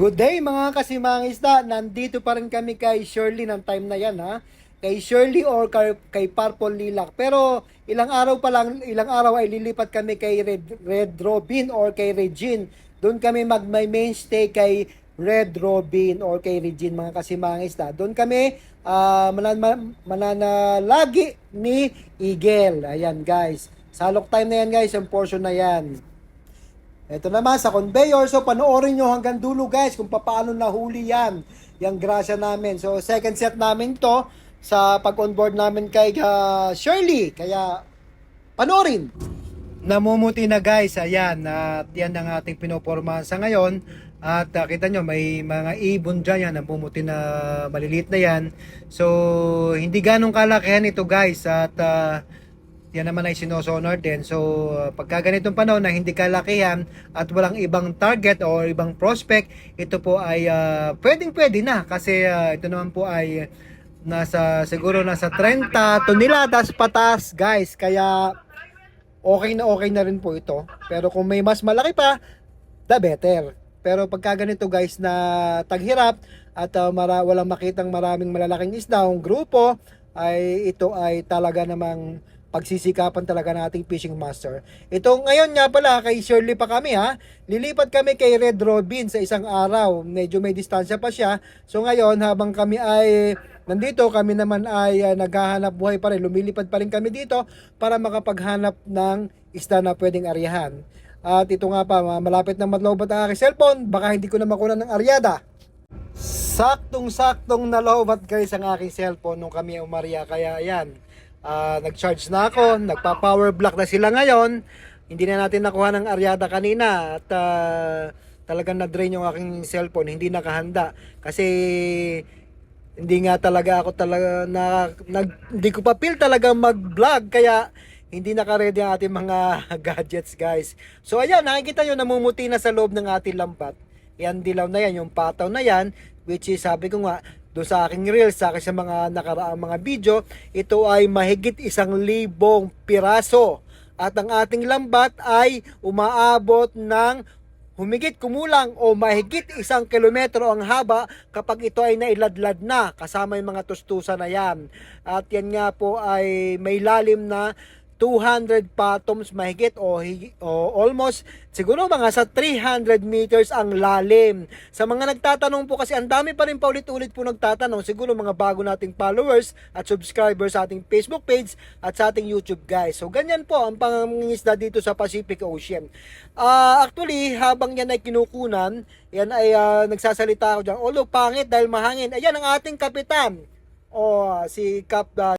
Good day mga kasimang isda. Nandito pa rin kami kay Shirley ng time na yan ha. Kay Shirley or kay, kay Purple Lilac. Pero ilang araw pa lang, ilang araw ay lilipat kami kay Red, Red Robin or kay Regine. Doon kami mag may mainstay kay Red Robin or kay Regine mga kasimang isda. Doon kami ah, manan, man- mananalagi ni Eagle. Ayan guys. Salok time na yan guys, yung portion na yan. Ito naman sa conveyor. So panoorin nyo hanggang dulo guys kung paano nahuli yan. Yung grasya namin. So second set namin to sa pag-onboard namin kay ah, Shirley. Kaya panoorin. Namumuti na guys. Ayan. At yan ang ating pinoporma sa ngayon. At ah, kita nyo may mga ibon dyan yan. Namumuti na maliliit na yan. So hindi ganong kalakihan ito guys. At ah, yan naman ay sinosonor din. So, pagka ganitong panahon na hindi kalakihan at walang ibang target o ibang prospect, ito po ay uh, pwedeng pwede na kasi uh, ito naman po ay nasa siguro nasa 30 toneladas patas guys. Kaya okay na okay na rin po ito. Pero kung may mas malaki pa, the better. Pero pagka ganito guys na taghirap at uh, mara, walang makitang maraming malalaking isda ang grupo, ay ito ay talaga namang pagsisikapan talaga ng ating fishing master. Ito ngayon nga pala kay Shirley pa kami ha. Lilipat kami kay Red Robin sa isang araw. Medyo may distansya pa siya. So ngayon habang kami ay nandito, kami naman ay uh, naghahanap buhay pa rin. Lumilipad pa rin kami dito para makapaghanap ng isda na pwedeng aryahan. At ito nga pa, malapit na madlobot ang aking cellphone. Baka hindi ko na makuha ng aryada. Saktong-saktong nalobat guys ang aking cellphone nung kami umarya. Kaya ayan, ah, nag-charge na ako, nagpa-power block na sila ngayon. Hindi na natin nakuha ng aryada kanina at ah, talagang na-drain yung aking cellphone, hindi nakahanda. Kasi hindi nga talaga ako talaga na, nag, hindi ko pa feel talaga mag-vlog kaya hindi naka-ready ang ating mga gadgets guys. So ayan, nakikita nyo namumuti na sa loob ng ating lambat. Yan dilaw na yan, yung pataw na yan, which is sabi ko nga, doon sa aking reels, sa akin sa mga nakaraang mga video, ito ay mahigit isang libong piraso. At ang ating lambat ay umaabot ng humigit kumulang o mahigit isang kilometro ang haba kapag ito ay nailadlad na kasama yung mga tustusan na yan. At yan nga po ay may lalim na 200 fathoms mahigit o, o almost siguro mga sa 300 meters ang lalim. Sa mga nagtatanong po kasi ang dami pa rin paulit-ulit po nagtatanong siguro mga bago nating followers at subscribers sa ating Facebook page at sa ating YouTube guys. So ganyan po ang pangingisda dito sa Pacific Ocean. Ah, actually habang yan ay kinukunan, yan ay ah, nagsasalita ako dyan. Although pangit dahil mahangin. Ayan ang ating kapitan. O si Cap ah,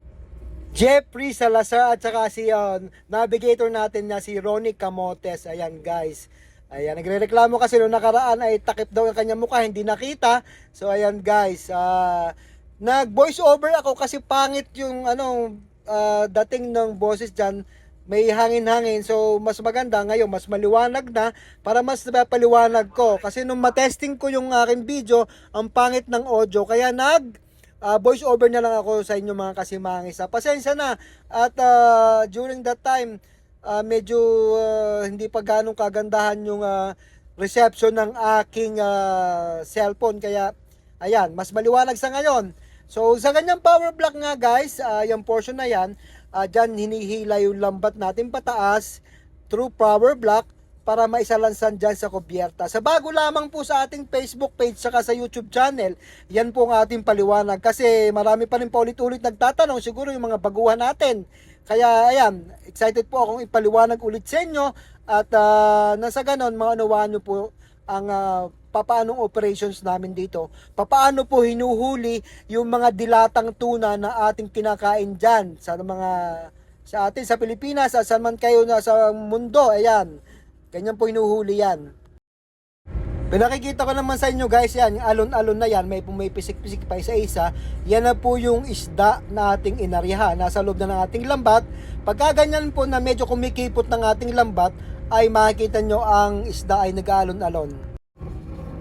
Jeffrey Salazar at saka si uh, navigator natin na si Ronnie Camotes. Ayan guys. Ayan, nagrereklamo kasi nung nakaraan ay takip daw ang kanyang mukha, hindi nakita. So ayan guys, ah, nag voice over ako kasi pangit yung ano ah, dating ng boses diyan. May hangin-hangin. So mas maganda ngayon, mas maliwanag na para mas paliwanag ko. Kasi nung matesting ko yung aking video, ang pangit ng audio kaya nag Ah, voice over na lang ako sa inyo mga kasimangis. Ah, pasensya na. At ah, during that time, ah, medyo ah, hindi pa ganong kagandahan yung ah, reception ng aking ah, cellphone. Kaya, ayan, mas maliwanag sa ngayon. So, sa ganyang power block nga guys, ah, yung portion na yan, ah, dyan hinihila yung lambat natin pataas through power block para maisalansan dyan sa kubyerta. Sa bago lamang po sa ating Facebook page saka sa YouTube channel, yan po ang ating paliwanag kasi marami pa rin paulit-ulit nagtatanong siguro yung mga baguhan natin. Kaya ayan, excited po akong ipaliwanag ulit sa inyo at ah, nasa ganon maunawaan nyo po ang ah, papaanong operations namin dito. Papaano po hinuhuli yung mga dilatang tuna na ating kinakain dyan sa mga sa atin sa Pilipinas at saan man kayo na sa mundo. Ayan. Ganyan po hinuhuli yan. Pinakikita ko naman sa inyo guys yan, yung alon-alon na yan, may may pisik-pisik pa isa-isa. Yan na po yung isda na ating inariha. Nasa loob na ng ating lambat. Pagka ganyan po na medyo kumikipot ng ating lambat, ay makikita nyo ang isda ay nag-alon-alon.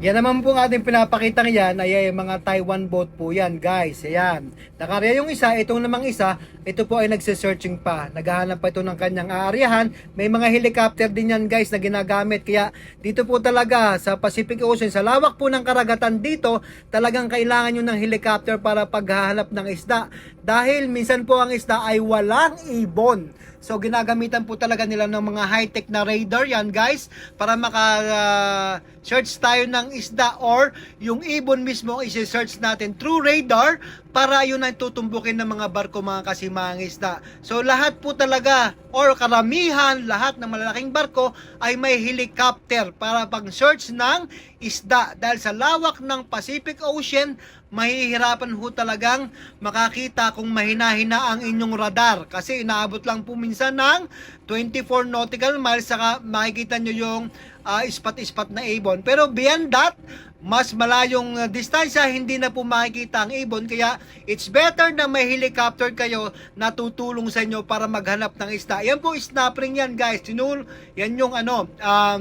Yan naman po ating pinapakita yan ay, ay mga Taiwan boat po yan guys. Ayan. Nakarya yung isa, itong namang isa, ito po ay nagsisearching pa. Naghahanap pa ito ng kanyang aaryahan. May mga helicopter din yan guys na ginagamit. Kaya dito po talaga sa Pacific Ocean, sa lawak po ng karagatan dito, talagang kailangan nyo ng helicopter para paghahanap ng isda. Dahil minsan po ang isda ay walang ibon. So ginagamitan po talaga nila ng mga high-tech na radar yan guys para maka-search tayo ng isda or yung ibon mismo isi-search natin through radar para yun ay tutumbukin ng mga barko mga kasimang isda. So lahat po talaga or karamihan lahat ng malalaking barko ay may helicopter para pag-search ng isda dahil sa lawak ng Pacific Ocean mahihirapan ho talagang makakita kung mahina-hina ang inyong radar. Kasi inaabot lang po minsan ng 24 nautical miles saka makikita nyo yung ah, ispat-ispat na ibon pero beyond that mas malayong uh, distansya hindi na po makikita ang ibon kaya it's better na may helicopter kayo na tutulong sa inyo para maghanap ng isda. Yan po snapping yan guys. Tinul yan yung ano um,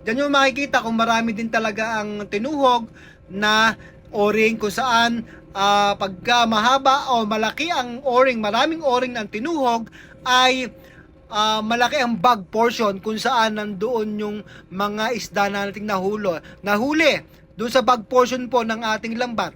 Diyan yung makikita kung marami din talaga ang tinuhog na o-ring kung saan ah, pagka mahaba o malaki ang o-ring, maraming o-ring ng tinuhog ay ah, malaki ang bag portion kung saan nandoon yung mga isda na nating nahulo, nahuli doon sa bag portion po ng ating lambat.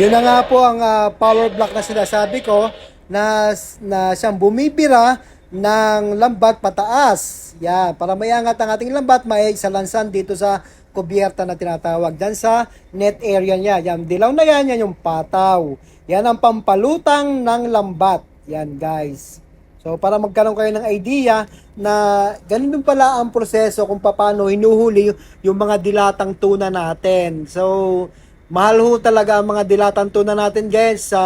Yun na nga po ang ah, power block na sinasabi ko na, na siyang bumibira ng lambat pataas. Yan, para mayangat ang ating lambat, may salansan dito sa kubyerta na tinatawag. Diyan sa net area niya. Yan, dilaw na yan, yan yung pataw. Yan ang pampalutang ng lambat. Yan guys. So para magkaroon kayo ng idea na ganun pala ang proseso kung paano hinuhuli yung mga dilatang tuna natin. So mahal ho talaga ang mga dilatang tuna natin guys sa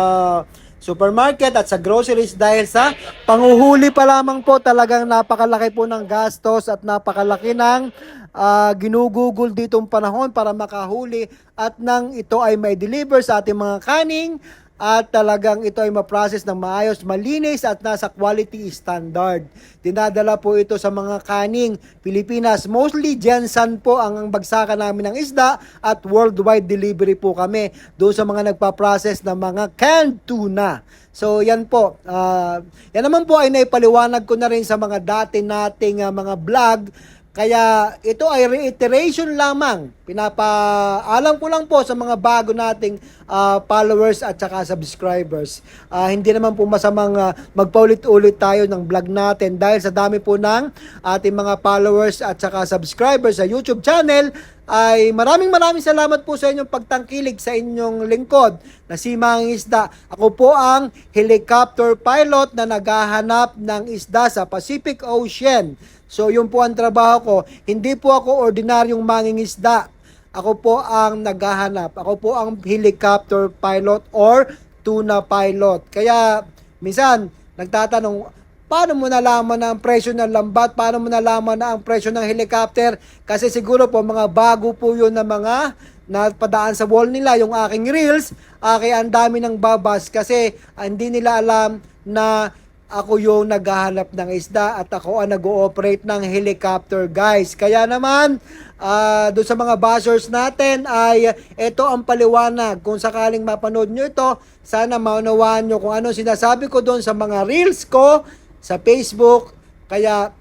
supermarket at sa groceries dahil sa panguhuli pa lamang po talagang napakalaki po ng gastos at napakalaki ng ah, ginugugol ditong panahon para makahuli at nang ito ay may deliver sa ating mga kaning at talagang ito ay ma-process ng maayos, malinis at nasa quality standard. Dinadala po ito sa mga kaning Pilipinas. Mostly Jensen po ang, ang bagsakan namin ng isda at worldwide delivery po kami doon sa mga nagpa-process ng mga canned tuna. So yan po. ah, yan naman po ay naipaliwanag ko na rin sa mga dati nating ah, mga vlog kaya ito ay reiteration lamang. Pinapaalam ko lang po sa mga bago nating ah, followers at saka subscribers. Ah, hindi naman po masamang ah, magpaulit-ulit tayo ng vlog natin dahil sa dami po ng ating mga followers at saka subscribers sa YouTube channel ay maraming maraming salamat po sa inyong pagtangkilig sa inyong lingkod na si Mang Isda. Ako po ang helicopter pilot na naghahanap ng isda sa Pacific Ocean. So yun po ang trabaho ko. Hindi po ako ordinaryong mangingisda. Ako po ang naghahanap. Ako po ang helicopter pilot or tuna pilot. Kaya minsan nagtatanong, paano mo nalaman na ang presyo ng lambat? Paano mo nalaman na ang presyo ng helicopter? Kasi siguro po mga bago po yun na mga napadaan sa wall nila yung aking reels. Ah, kaya ang dami ng babas kasi ah, hindi nila alam na ako yung naghahanap ng isda at ako ang nag-ooperate ng helicopter guys. Kaya naman, ah doon sa mga bashers natin ay ito ang paliwanag. Kung sakaling mapanood nyo ito, sana maunawaan nyo kung ano sinasabi ko doon sa mga reels ko sa Facebook. Kaya,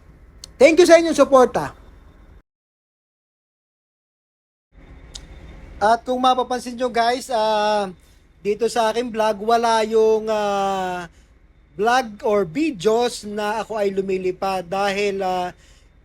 thank you sa inyong suporta. At kung mapapansin nyo guys, ah, dito sa aking vlog, wala yung ah, vlog or videos na ako ay lumilipad dahil ah,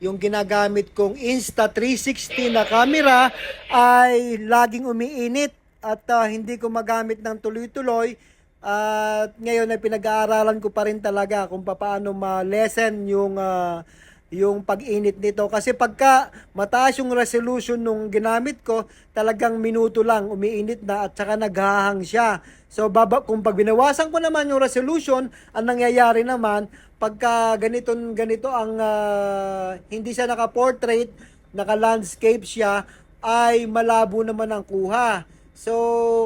yung ginagamit kong Insta360 na camera ay laging umiinit at ah, hindi ko magamit ng tuloy-tuloy at ngayon ay pinag-aaralan ko pa rin talaga kung paano ma-lessen yung ah, yung pag-init nito. Kasi pagka mataas yung resolution nung ginamit ko talagang minuto lang umiinit na at saka naghahang siya. So baba, kung pag binawasan ko naman yung resolution ang nangyayari naman pagka ganito ganito ang ah, hindi siya naka-portrait naka-landscape siya ay malabo naman ang kuha so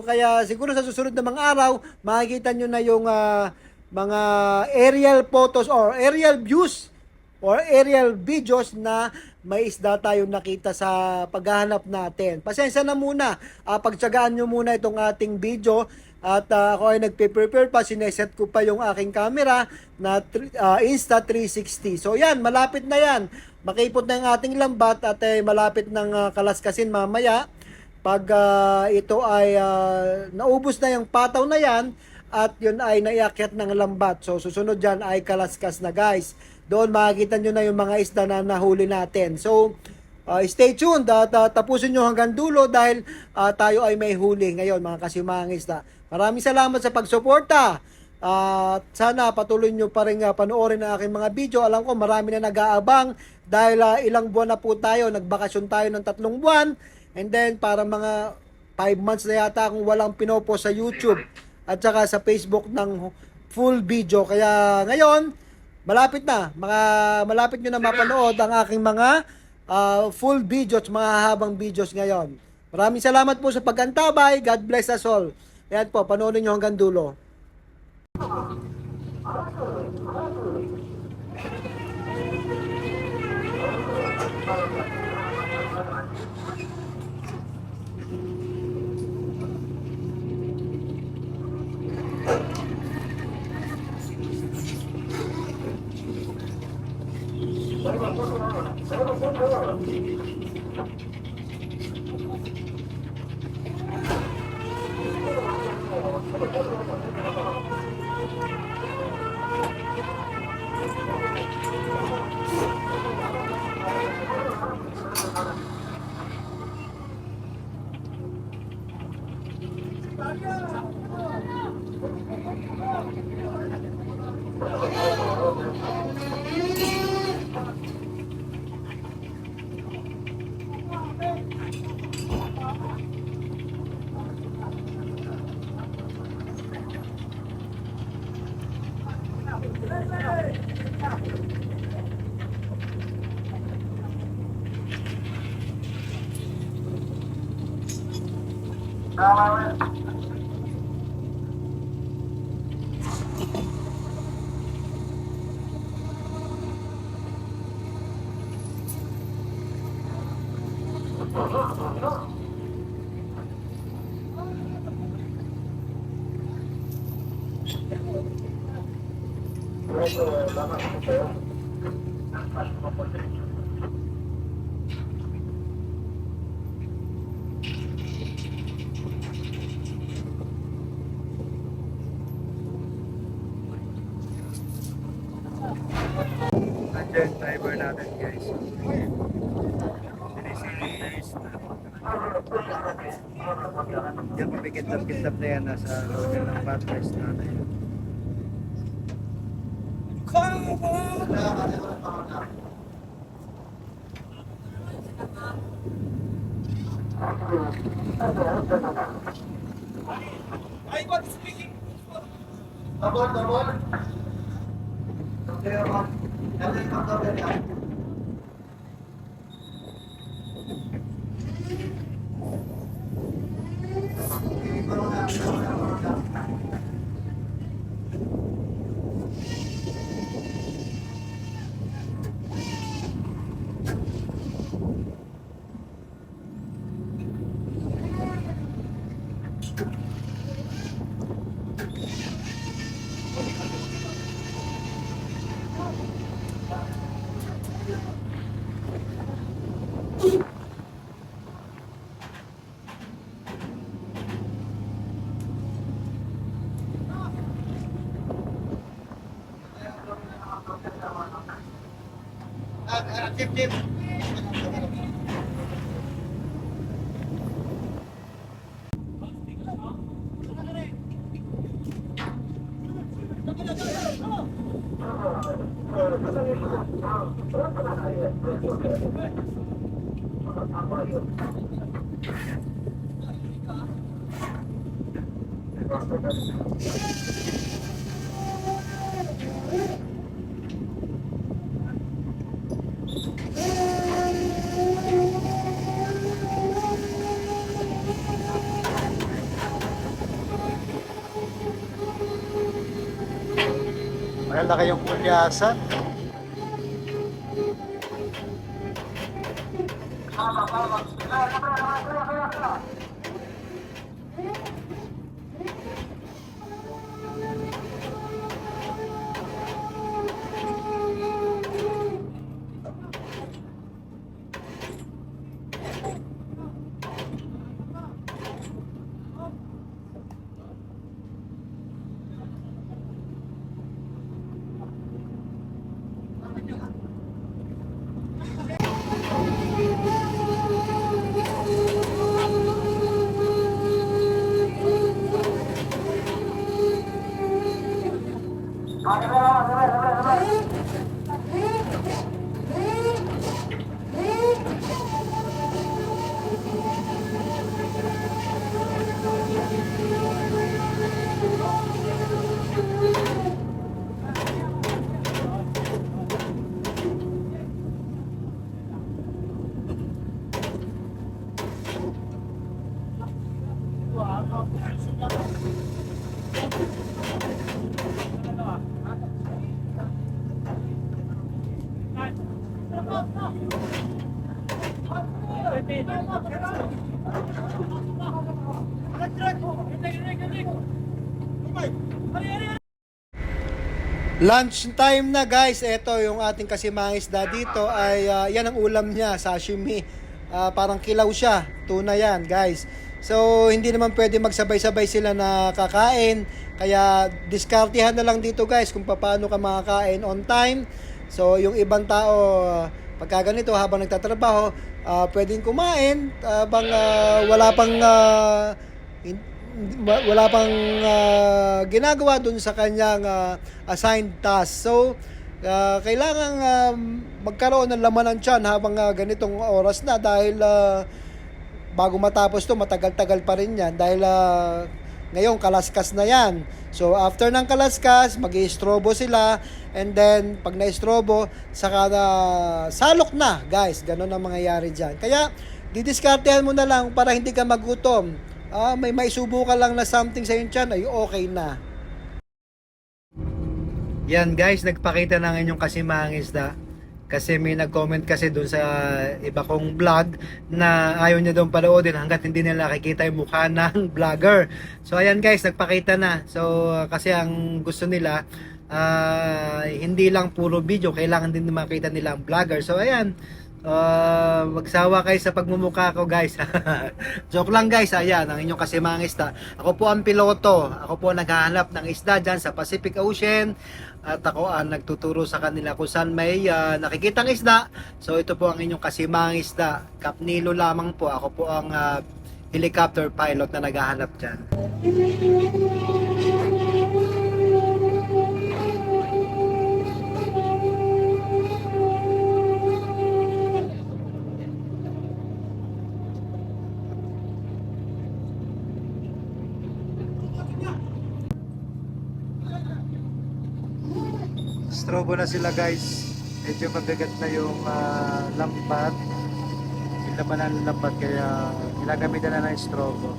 kaya siguro sa susunod na mga araw makikita nyo na yung ah, mga aerial photos or aerial views or aerial videos na may isda tayo nakita sa paghahanap natin. Pasensya na muna, uh, pagtsagaan nyo muna itong ating video at ah, ako ay nagpe-prepare pa, sineset ko pa yung aking camera na ah, Insta360. So yan, malapit na yan. Makipot na yung ating lambat at eh, malapit ng ah, kalaskasin mamaya. Pag ah, ito ay ah, naubos na yung pataw na yan at yun ay naiakyat ng lambat. So susunod dyan ay kalaskas na guys. Doon makikita nyo na yung mga isda na nahuli natin. So Uh, stay tuned at uh, tapusin nyo hanggang dulo dahil uh, tayo ay may huli ngayon mga kasimangis na. Maraming salamat sa pagsuporta. Uh, sana patuloy nyo pa rin uh, panoorin ang aking mga video. Alam ko marami na nag-aabang dahil uh, ilang buwan na po tayo. Nagbakasyon tayo ng tatlong buwan. And then para mga 5 months na yata akong walang pinopo sa YouTube at saka sa Facebook ng full video. Kaya ngayon, malapit na. Mga, malapit nyo na mapanood ang aking mga uh, full videos, mga habang videos ngayon. Maraming salamat po sa pagkantabay. God bless us all. Ayan po, panoorin nyo hanggang dulo. Tamam. Now I natin guys. Yan pabikit-kitap na yan nasa loob ng batteries natin. I don't. Chip, chip. Thank you. Malaki yung kulyasan. Lunch time na guys. Ito yung ating kasimang isda dito ay ah, yan ang ulam niya, sashimi. Ah, parang kilaw siya. Tuna yan guys. So hindi naman pwede magsabay-sabay sila na kakain. Kaya diskartihan na lang dito guys kung paano ka makakain on time. So yung ibang tao ah, pagka ganito habang nagtatrabaho, ah, pwedeng kumain habang ah, wala pang wa- wala pang ah, ginagawa dun sa kanyang ah, assigned task. So, ah, kailangan um, magkaroon ng laman ng tiyan habang ah, ganitong oras na dahil ah, bago matapos to matagal-tagal pa rin yan dahil ah, ngayon kalaskas na yan. So after ng kalaskas, mag strobo sila and then pag na-strobo, saka na salok na guys. Ganun ang mangyayari dyan. Kaya didiskartehan mo na lang para hindi ka magutom. Ah, may maisubo ka lang na something sa yung tiyan, ay okay na. Yan guys, nagpakita ng inyong kasimang isda. Kasi may nag-comment kasi doon sa iba kong vlog na ayaw niya doon panoodin hanggat hindi nila nakikita yung mukha ng vlogger. So ayan guys, nagpakita na. So kasi ang gusto nila ah, hindi lang puro video, kailangan din makita nila ang vlogger. So ayan, Ah, magsawa kayo sa pagmumukha ko guys. Joke lang guys, ayan ang inyong kasimang isda. Ako po ang piloto. Ako po naghahanap ng isda dyan sa Pacific Ocean. At ako ang nagtuturo sa kanila kung saan may ah, nakikitang isda. So ito po ang inyong kasimang isda. Kapnilo lamang po. Ako po ang ah, helicopter pilot na naghahanap dyan. Strobo na sila guys. Medyo mabigat na yung uh, lambat. Yung laman ng lambat kaya ginagamitan na ng strobo.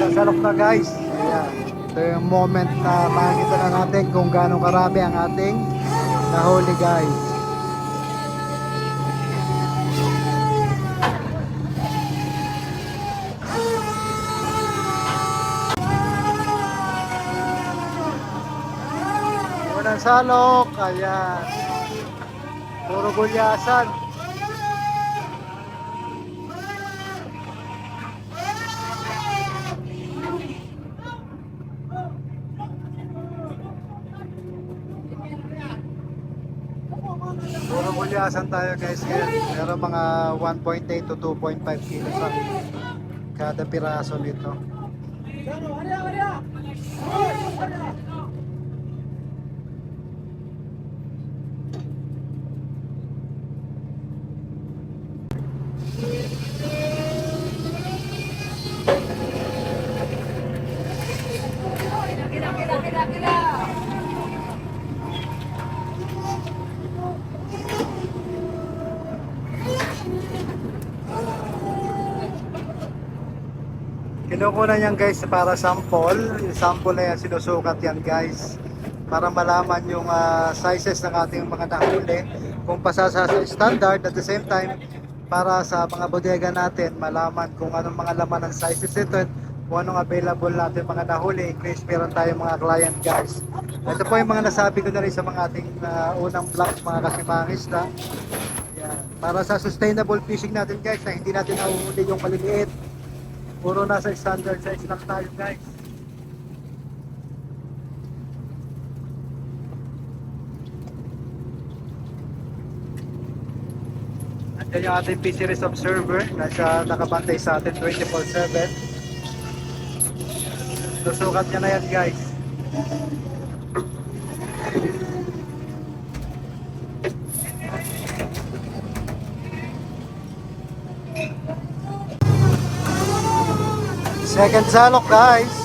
Sasalok na guys. Ayan. Ito yung moment na makikita na natin kung gaano karami ang ating nahuli guys. Unang salok, ayan. Puro gulyasan. Puro gulyasan tayo guys ngayon. Pero mga 1.8 to 2.5 kilos ang kada piraso nito. Yan guys para sample. Yung sample na yan, sinusukat yan guys. Para malaman yung ah, sizes ng ating mga nahuli. Kung pasasa sa standard at the same time, para sa mga bodega natin, malaman kung anong mga laman ng sizes nito at kung anong available natin mga nahuli in case meron tayong mga client guys. Ito po yung mga nasabi ko na rin sa mga ating ah, unang vlog mga kasimangis na yan. Para sa sustainable fishing natin guys na hindi natin nahuhuli yung maliliit Puro nasa standard size lang tayo guys. Andiyan yung ating fisheries observer na siya nakabantay sa atin 24-7. Susukat niya na yan guys. Second salok guys.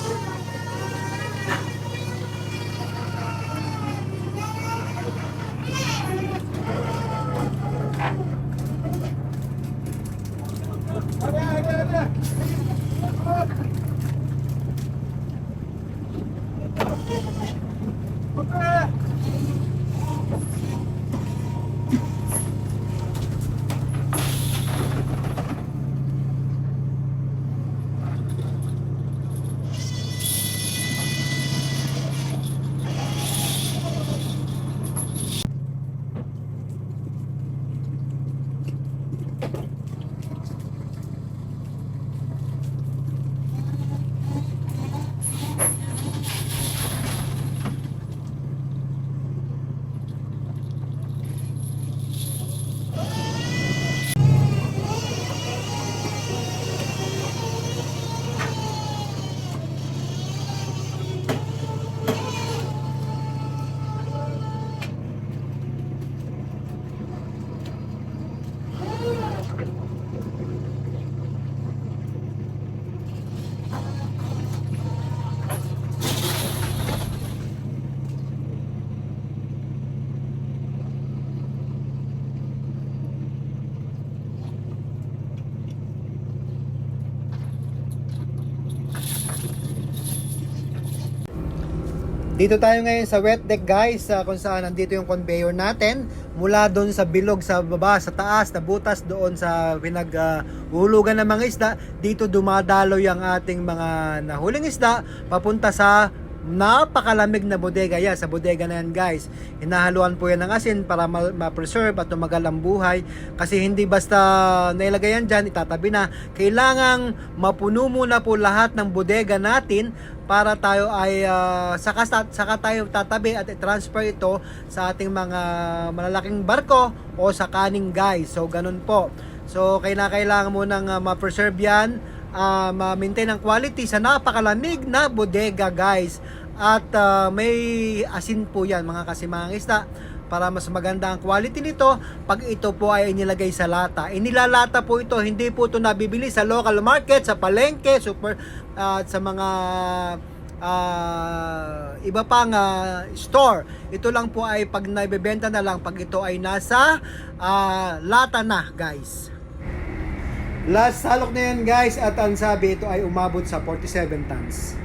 Dito tayo ngayon sa wet deck guys, ah, kung saan nandito yung conveyor natin mula doon sa bilog sa baba, sa taas, na butas doon sa pinaghulugan ng mga isda. Dito dumadalo yung ating mga nahuling isda papunta sa napakalamig na bodega yan. Sa bodega na yan guys. Hinahaluan po yan ng asin para ma- ma-preserve at tumagal ang buhay. Kasi hindi basta nailagay yan dyan, itatabi na. Kailangang mapuno muna po lahat ng bodega natin para tayo ay ah, saka, saka tayo tatabi at i-transfer ito sa ating mga malalaking barko o sa kaning guys. So ganun po. So kailangan mo nang ah, ma-preserve yan, ah, ma-maintain ang quality sa napakalamig na bodega guys. At ah, may asin po yan mga kasimangista para mas maganda ang quality nito pag ito po ay inilagay sa lata. Inilalata po ito, hindi po ito nabibili sa local market, sa palengke, super at sa mga ah, iba pang ah, store. Ito lang po ay pag naibebenta na lang pag ito ay nasa ah, lata na, guys. Last salok na yan guys at ang sabi ito ay umabot sa 47 tons.